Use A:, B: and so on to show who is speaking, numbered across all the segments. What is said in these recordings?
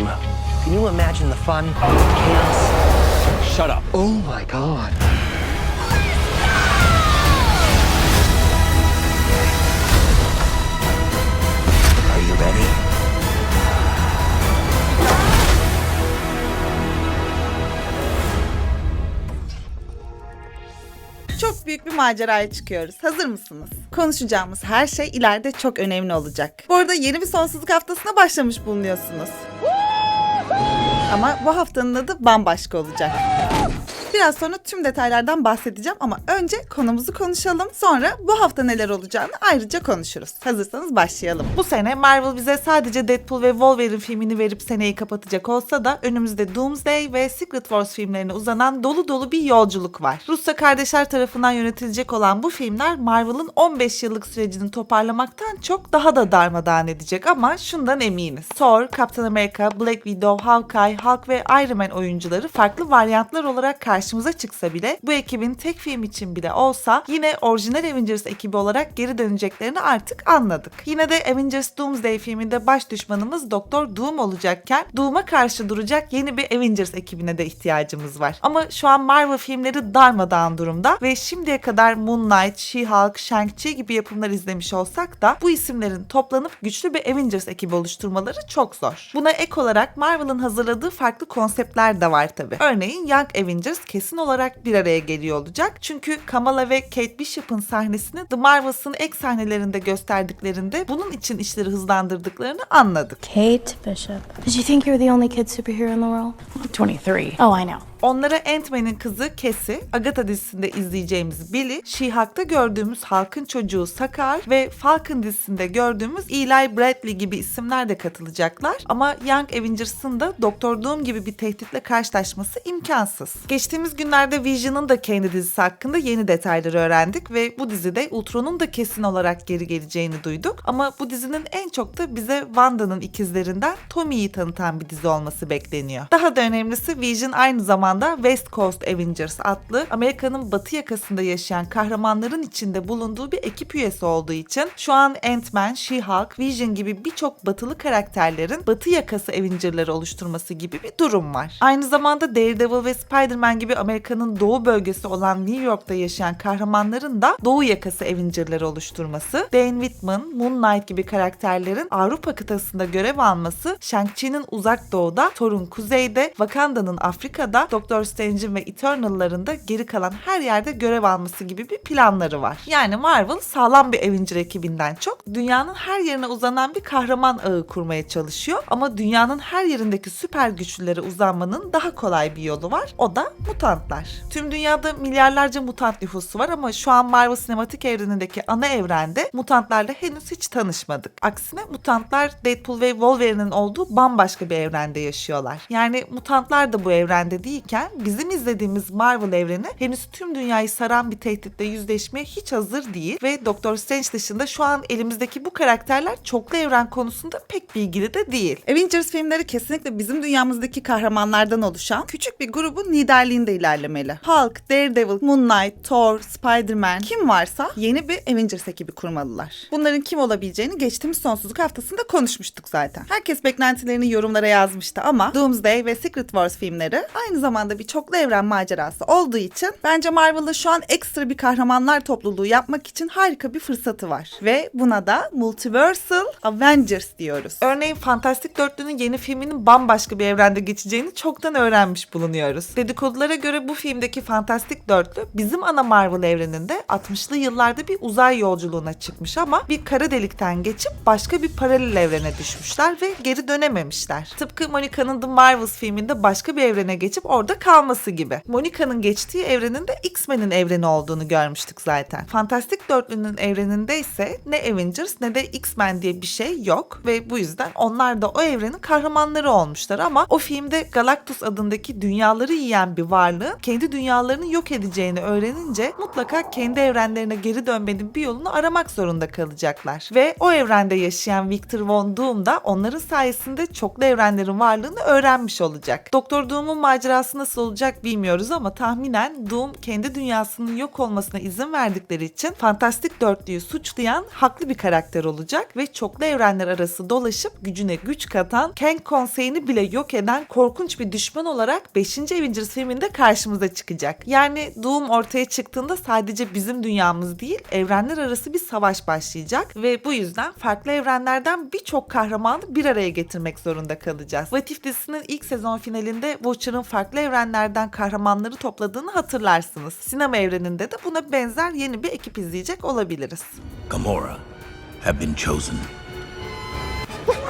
A: up. Can you imagine the fun, chaos?
B: Shut up.
A: Oh my god. Are you ready?
C: Çok büyük bir maceraya çıkıyoruz. Hazır mısınız? Konuşacağımız her şey ileride çok önemli olacak. Bu arada yeni bir sonsuzluk haftasına başlamış bulunuyorsunuz. Ama bu haftanın adı bambaşka olacak. Biraz sonra tüm detaylardan bahsedeceğim ama önce konumuzu konuşalım. Sonra bu hafta neler olacağını ayrıca konuşuruz. Hazırsanız başlayalım. Bu sene Marvel bize sadece Deadpool ve Wolverine filmini verip seneyi kapatacak olsa da önümüzde Doomsday ve Secret Wars filmlerine uzanan dolu dolu bir yolculuk var. Russo kardeşler tarafından yönetilecek olan bu filmler Marvel'ın 15 yıllık sürecini toparlamaktan çok daha da darmadağın edecek ama şundan eminiz. Thor, Captain America, Black Widow, Hawkeye, Hulk ve Iron Man oyuncuları farklı varyantlar olarak karşımıza çıksa bile bu ekibin tek film için bile olsa yine orijinal Avengers ekibi olarak geri döneceklerini artık anladık. Yine de Avengers Doomsday filminde baş düşmanımız Doktor Doom olacakken Doom'a karşı duracak yeni bir Avengers ekibine de ihtiyacımız var. Ama şu an Marvel filmleri darmadağın durumda ve şimdiye kadar Moon Knight, She-Hulk, Shang-Chi gibi yapımlar izlemiş olsak da bu isimlerin toplanıp güçlü bir Avengers ekibi oluşturmaları çok zor. Buna ek olarak Marvel'ın hazırladığı farklı konseptler de var tabi. Örneğin Young Avengers kesin olarak bir araya geliyor olacak. Çünkü Kamala ve Kate Bishop'ın sahnesini The Marvels'ın ek sahnelerinde gösterdiklerinde bunun için işleri hızlandırdıklarını anladık.
D: Kate Bishop. Did you think you were the only kid superhero in the world?
E: I'm 23.
D: Oh, I know.
C: Onlara Ant-Man'in kızı Cassie, Agatha dizisinde izleyeceğimiz Billy, She-Hulk'ta gördüğümüz Hulk'ın çocuğu Sakar ve Falcon dizisinde gördüğümüz Eli Bradley gibi isimler de katılacaklar. Ama Young Avengers'ın da Doktor Doom gibi bir tehditle karşılaşması imkansız. Geçtiğimiz günlerde Vision'ın da kendi dizisi hakkında yeni detayları öğrendik ve bu dizide Ultron'un da kesin olarak geri geleceğini duyduk. Ama bu dizinin en çok da bize Wanda'nın ikizlerinden Tommy'yi tanıtan bir dizi olması bekleniyor. Daha da önemlisi Vision aynı zamanda West Coast Avengers adlı Amerika'nın batı yakasında yaşayan kahramanların içinde bulunduğu bir ekip üyesi olduğu için şu an Ant-Man, She-Hulk, Vision gibi birçok batılı karakterlerin batı yakası Avenger'ları oluşturması gibi bir durum var. Aynı zamanda Daredevil ve Spider-Man gibi Amerika'nın doğu bölgesi olan New York'ta yaşayan kahramanların da doğu yakası Avenger'ları oluşturması, Dane Whitman, Moon Knight gibi karakterlerin Avrupa kıtasında görev alması, Shang-Chi'nin uzak doğuda, Thor'un kuzeyde, Wakanda'nın Afrika'da, Doctor Strange'in ve Eternal'ların da geri kalan her yerde görev alması gibi bir planları var. Yani Marvel sağlam bir Avenger ekibinden çok dünyanın her yerine uzanan bir kahraman ağı kurmaya çalışıyor. Ama dünyanın her yerindeki süper güçlülere uzanmanın daha kolay bir yolu var. O da mutantlar. Tüm dünyada milyarlarca mutant nüfusu var ama şu an Marvel sinematik evrenindeki ana evrende mutantlarla henüz hiç tanışmadık. Aksine mutantlar Deadpool ve Wolverine'in olduğu bambaşka bir evrende yaşıyorlar. Yani mutantlar da bu evrende değilken bizim izlediğimiz Marvel evreni henüz tüm dünyayı saran bir tehditle yüzleşmeye hiç hazır değil ve Doctor Strange dışında şu an elimizdeki bu karakterler çoklu evren konusunda pek bilgili de değil. Avengers filmleri kesinlikle bizim dünyamızdaki kahramanlardan oluşan küçük bir grubun liderliğinde ilerlemeli. Hulk, Daredevil, Moon Knight, Thor, Spider-Man kim varsa yeni bir Avengers ekibi kurmalılar. Bunların kim olabileceğini geçtiğimiz sonsuzluk haftasında konuşmuştuk zaten. Herkes beklentilerini yorumlara yazmıştı ama Doomsday ve Secret Wars filmleri aynı zamanda bir çoklu evren macerası olduğu için bence Marvel'da şu an ekstra bir kahramanlar topluluğu yapmak için harika bir fırsatı var. Ve buna da Multiversal Avengers diyoruz. Örneğin Fantastic Dörtlü'nün yeni filminin bambaşka bir evrende geçeceğini çoktan öğrenmiş bulunuyoruz. Dedikodulara göre bu filmdeki Fantastic Dörtlü bizim ana Marvel evreninde 60'lı yıllarda bir uzay yolculuğuna çıkmış ama bir kara delikten geçip başka bir paralel evrene düşmüşler ve geri dönememişler. Tıpkı Monica'nın The Marvels filminde başka bir evrene geçip orada kalması gibi. Monica'nın geçtiği evrenin de X-Men'in evreni olduğunu görmüştük zaten. Fantastic Dörtlü'nün evreninde ise ne Avengers ne de X-Men diye bir şey yok ve bu yüzden onlar da o evrenin kahramanları olmuşlar ama o filmde Galactus adındaki dünyaları yiyen bir varlığın kendi dünyalarını yok edeceğini öğrenince mutlaka kendi evrenlerine geri dönmenin bir yolunu aramak zorunda kalacaklar. Ve o evrende yaşayan Victor Von Doom da onların sayesinde çoklu evrenlerin varlığını öğrenmiş olacak. Doktor Doom'un macerası nasıl olacak bilmiyoruz ama tahminen Doom kendi dünyasının yok olmasına izin verdikleri için fantastik dörtlüyü suçlayan haklı bir karakter olacak ve çoklu evrenler arası dolaşıp gücüne güç katan Kang konseyini bile yok eden korkunç bir düşman olarak 5. Avengers filminde karşımıza çıkacak. Yani Doom ortaya çıktığında sadece bizim dünyamız değil, evrenler arası bir savaş başlayacak ve bu yüzden farklı evrenlerden birçok kahramanı bir araya getirmek zorunda kalacağız. What If dizisinin ilk sezon finalinde Watcher'ın farklı evrenlerden kahramanları topladığını hatırlarsınız. Sinema evreninde de buna benzer yeni bir ekip izleyecek olabiliriz.
B: Gamora have been chosen.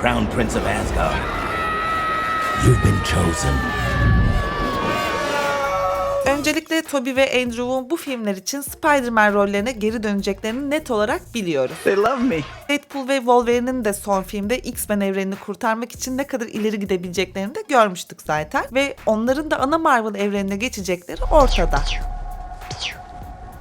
B: Crown Prince of Asgard. You've been chosen.
C: Öncelikle Tobey ve Andrew'un bu filmler için Spider-Man rollerine geri döneceklerini net olarak biliyoruz.
E: They love me.
C: Deadpool ve Wolverine'in de son filmde X-Men evrenini kurtarmak için ne kadar ileri gidebileceklerini de görmüştük zaten. Ve onların da ana Marvel evrenine geçecekleri ortada.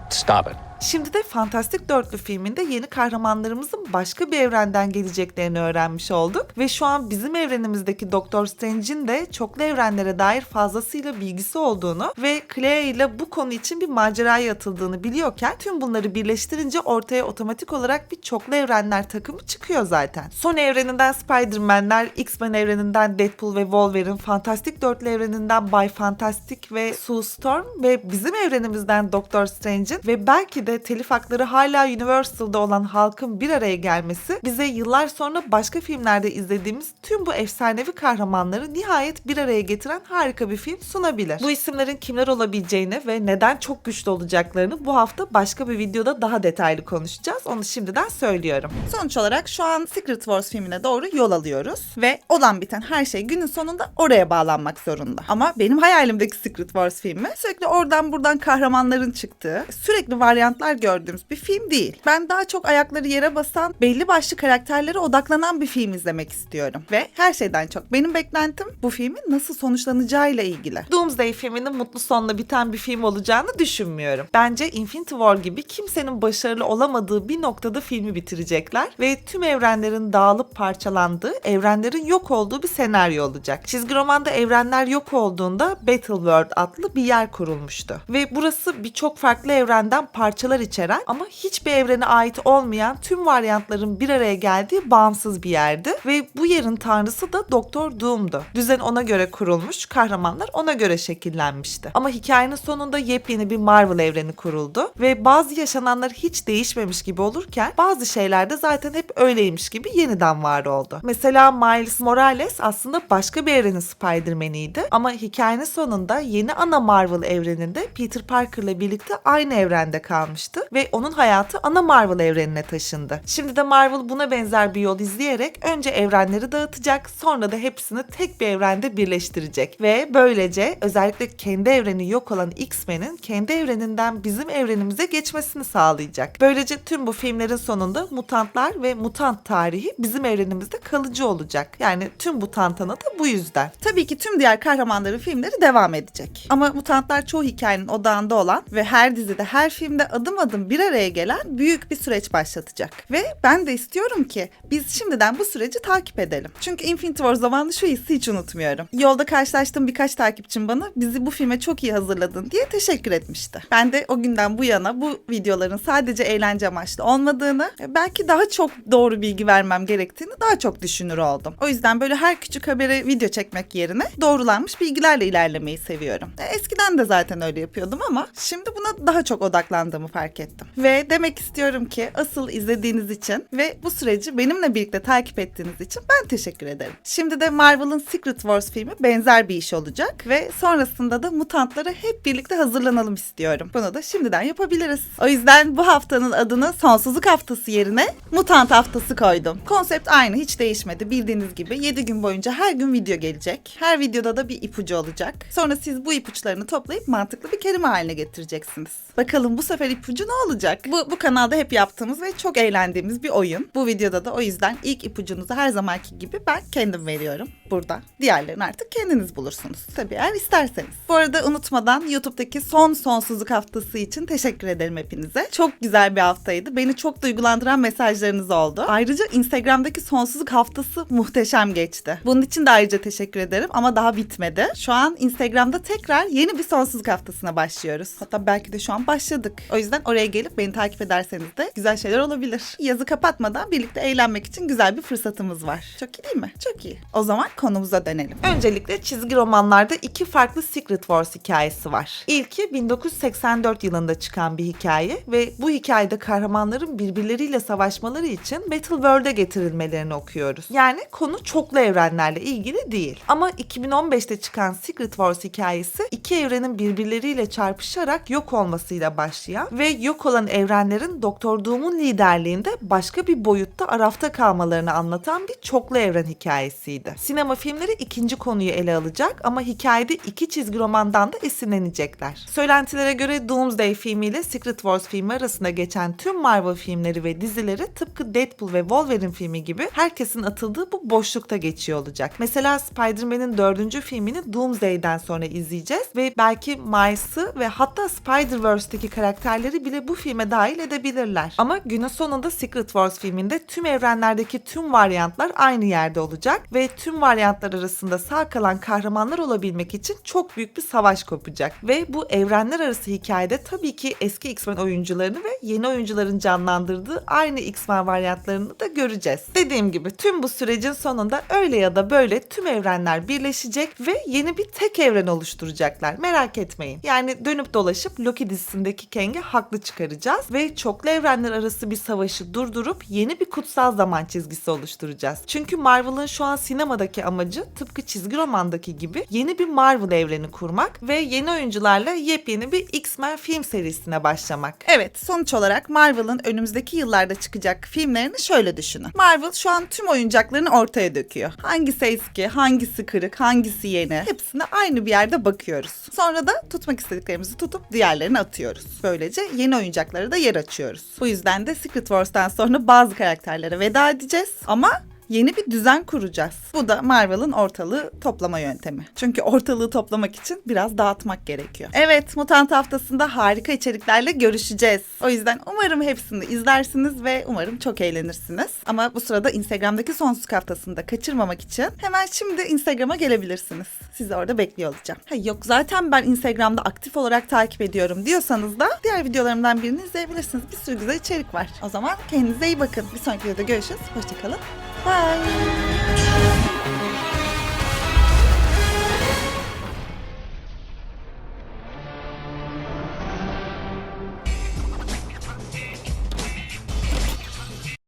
F: Stop it.
C: Şimdi de Fantastik Dörtlü filminde yeni kahramanlarımızın başka bir evrenden geleceklerini öğrenmiş olduk. Ve şu an bizim evrenimizdeki Doktor Strange'in de çoklu evrenlere dair fazlasıyla bilgisi olduğunu ve Clea ile bu konu için bir maceraya atıldığını biliyorken tüm bunları birleştirince ortaya otomatik olarak bir çoklu evrenler takımı çıkıyor zaten. Son evreninden Spider-Man'ler, X-Men evreninden Deadpool ve Wolverine, Fantastik Dörtlü evreninden Bay Fantastic ve Sue Storm ve bizim evrenimizden Doktor Strange'in ve belki de telif hakları hala Universal'da olan halkın bir araya gelmesi bize yıllar sonra başka filmlerde izlediğimiz tüm bu efsanevi kahramanları nihayet bir araya getiren harika bir film sunabilir. Bu isimlerin kimler olabileceğini ve neden çok güçlü olacaklarını bu hafta başka bir videoda daha detaylı konuşacağız. Onu şimdiden söylüyorum.
G: Sonuç olarak şu an Secret Wars filmine doğru yol alıyoruz ve olan biten her şey günün sonunda oraya bağlanmak zorunda. Ama benim hayalimdeki Secret Wars filmi sürekli oradan buradan kahramanların çıktığı, sürekli varyantlar gördüğümüz bir film değil. Ben daha çok ayakları yere basan, belli başlı karakterlere odaklanan bir film izlemek istiyorum. Ve her şeyden çok benim beklentim bu filmin nasıl sonuçlanacağıyla ilgili.
C: Doomsday filminin mutlu sonla biten bir film olacağını düşünmüyorum. Bence Infinity War gibi kimsenin başarılı olamadığı bir noktada filmi bitirecekler ve tüm evrenlerin dağılıp parçalandığı, evrenlerin yok olduğu bir senaryo olacak. Çizgi romanda evrenler yok olduğunda Battleworld adlı bir yer kurulmuştu. Ve burası birçok farklı evrenden parçalar içeren ama hiçbir evrene ait olmayan tüm varyantların bir araya geldiği bağımsız bir yerdi ve bu yerin tanrısı da Doktor Doom'du. Düzen ona göre kurulmuş, kahramanlar ona göre şekillenmişti. Ama hikayenin sonunda yepyeni bir Marvel evreni kuruldu ve bazı yaşananlar hiç değişmemiş gibi olurken bazı şeyler de zaten hep öyleymiş gibi yeniden var oldu. Mesela Miles Morales aslında başka bir evrenin Spider-Man'iydi ama hikayenin sonunda yeni ana Marvel evreninde Peter Parker'la birlikte aynı evrende kalmıştı ve onun hayatı ana Marvel evrenine taşındı. Şimdi de Marvel buna benzer bir yol izleyerek önce evrenleri dağıtacak sonra da hepsini tek bir evrende birleştirecek ve böylece özellikle kendi evreni yok olan X-Men'in kendi evreninden bizim evrenimize geçmesini sağlayacak. Böylece tüm bu filmlerin sonunda mutantlar ve mutant tarihi bizim evrenimizde kalıcı olacak. Yani tüm bu tantana da bu yüzden.
G: Tabii ki tüm diğer kahramanların filmleri devam edecek. Ama mutantlar çoğu hikayenin odağında olan ve her dizide, her filmde adım adım bir araya gelen büyük bir süreç başlatacak. Ve ben de istiyorum ki biz şimdiden bu süreci takip edelim. Çünkü Infinity War zamanı şu hissi hiç unutmuyorum. Yolda karşılaştığım birkaç takipçim bana bizi bu filme çok iyi hazırladın diye teşekkür etmişti. Ben de o günden bu yana bu videoların sadece eğlence amaçlı olmadığını, belki daha çok doğru bilgi vermem gerektiğini daha çok düşünür oldum. O yüzden böyle her küçük habere video çekmek yerine doğrulanmış bilgilerle ilerlemeyi seviyorum. E, Eskiden de zaten öyle yapıyordum ama şimdi buna daha çok odaklandığımı fark ettim. Ve demek istiyorum ki asıl izlediğiniz için ve bu süreci benimle birlikte takip ettiğiniz için ben teşekkür ederim. Şimdi de Marvel'ın Secret Wars filmi benzer bir iş olacak ve sonrasında da mutantlara hep birlikte hazırlanalım istiyorum. Bunu da şimdiden yapabiliriz. O yüzden bu haftanın adını Sonsuzluk Haftası yerine Mutant Haftası koydum. Konsept aynı hiç değişmedi. Bildiğiniz gibi 7 gün boyunca her gün video gelecek. Her videoda da bir ipucu olacak. Sonra siz bu ipuçlarını toplayıp mantıklı bir kelime haline getireceksiniz. Bakalım bu sefer ipucu ipucu ne olacak? Bu, bu kanalda hep yaptığımız ve çok eğlendiğimiz bir oyun. Bu videoda da o yüzden ilk ipucunuzu her zamanki gibi ben kendim veriyorum burada. Diğerlerini artık kendiniz bulursunuz. Tabii eğer isterseniz. Bu arada unutmadan YouTube'daki son sonsuzluk haftası için teşekkür ederim hepinize. Çok güzel bir haftaydı. Beni çok duygulandıran mesajlarınız oldu. Ayrıca Instagram'daki sonsuzluk haftası muhteşem geçti. Bunun için de ayrıca teşekkür ederim ama daha bitmedi. Şu an Instagram'da tekrar yeni bir sonsuzluk haftasına başlıyoruz. Hatta belki de şu an başladık. O yüzden oraya gelip beni takip ederseniz de güzel şeyler olabilir. Yazı kapatmadan birlikte eğlenmek için güzel bir fırsatımız var. Çok iyi değil mi? Çok iyi. O zaman konumuza dönelim.
C: Öncelikle çizgi romanlarda iki farklı Secret Wars hikayesi var. İlki 1984 yılında çıkan bir hikaye ve bu hikayede kahramanların birbirleriyle savaşmaları için Battle World'e getirilmelerini okuyoruz. Yani konu çoklu evrenlerle ilgili değil. Ama 2015'te çıkan Secret Wars hikayesi iki evrenin birbirleriyle çarpışarak yok olmasıyla başlayan ve yok olan evrenlerin Doktor Doom'un liderliğinde başka bir boyutta arafta kalmalarını anlatan bir çoklu evren hikayesiydi. Sinema filmleri ikinci konuyu ele alacak ama hikayede iki çizgi romandan da esinlenecekler. Söylentilere göre Doomsday filmiyle Secret Wars filmi arasında geçen tüm Marvel filmleri ve dizileri tıpkı Deadpool ve Wolverine filmi gibi herkesin atıldığı bu boşlukta geçiyor olacak. Mesela Spider-Man'in dördüncü filmini Doomsday'den sonra izleyeceğiz ve belki Miles'ı ve hatta Spider-Verse'deki karakterleri bile bu filme dahil edebilirler. Ama günün sonunda Secret Wars filminde tüm evrenlerdeki tüm varyantlar aynı yerde olacak ve tüm varyantlar arasında sağ kalan kahramanlar olabilmek için çok büyük bir savaş kopacak. Ve bu evrenler arası hikayede tabii ki eski X-Men oyuncularını ve yeni oyuncuların canlandırdığı aynı X-Men varyantlarını da göreceğiz. Dediğim gibi tüm bu sürecin sonunda öyle ya da böyle tüm evrenler birleşecek ve yeni bir tek evren oluşturacaklar. Merak etmeyin. Yani dönüp dolaşıp Loki dizisindeki Kang'i haklı çıkaracağız ve çoklu evrenler arası bir savaşı durdurup yeni bir kutsal zaman çizgisi oluşturacağız. Çünkü Marvel'ın şu an sinemadaki amacı tıpkı çizgi romandaki gibi yeni bir Marvel evreni kurmak ve yeni oyuncularla yepyeni bir X-Men film serisine başlamak.
G: Evet, sonuç olarak Marvel'ın önümüzdeki yıllarda çıkacak filmlerini şöyle düşünün. Marvel şu an tüm oyuncaklarını ortaya döküyor. Hangisi eski, hangisi kırık, hangisi yeni hepsine aynı bir yerde bakıyoruz. Sonra da tutmak istediklerimizi tutup diğerlerini atıyoruz. Böylece yeni oyuncaklara da yer açıyoruz. Bu yüzden de Secret Wars'tan sonra bazı karakterlere veda edeceğiz ama yeni bir düzen kuracağız. Bu da Marvel'ın ortalığı toplama yöntemi. Çünkü ortalığı toplamak için biraz dağıtmak gerekiyor. Evet, Mutant haftasında harika içeriklerle görüşeceğiz. O yüzden umarım hepsini izlersiniz ve umarım çok eğlenirsiniz. Ama bu sırada Instagram'daki sonsuz haftasını da kaçırmamak için hemen şimdi Instagram'a gelebilirsiniz. Sizi orada bekliyor olacağım. Ha, yok zaten ben Instagram'da aktif olarak takip ediyorum diyorsanız da diğer videolarımdan birini izleyebilirsiniz. Bir sürü güzel içerik var. O zaman kendinize iyi bakın. Bir sonraki videoda görüşürüz. Hoşçakalın. 怀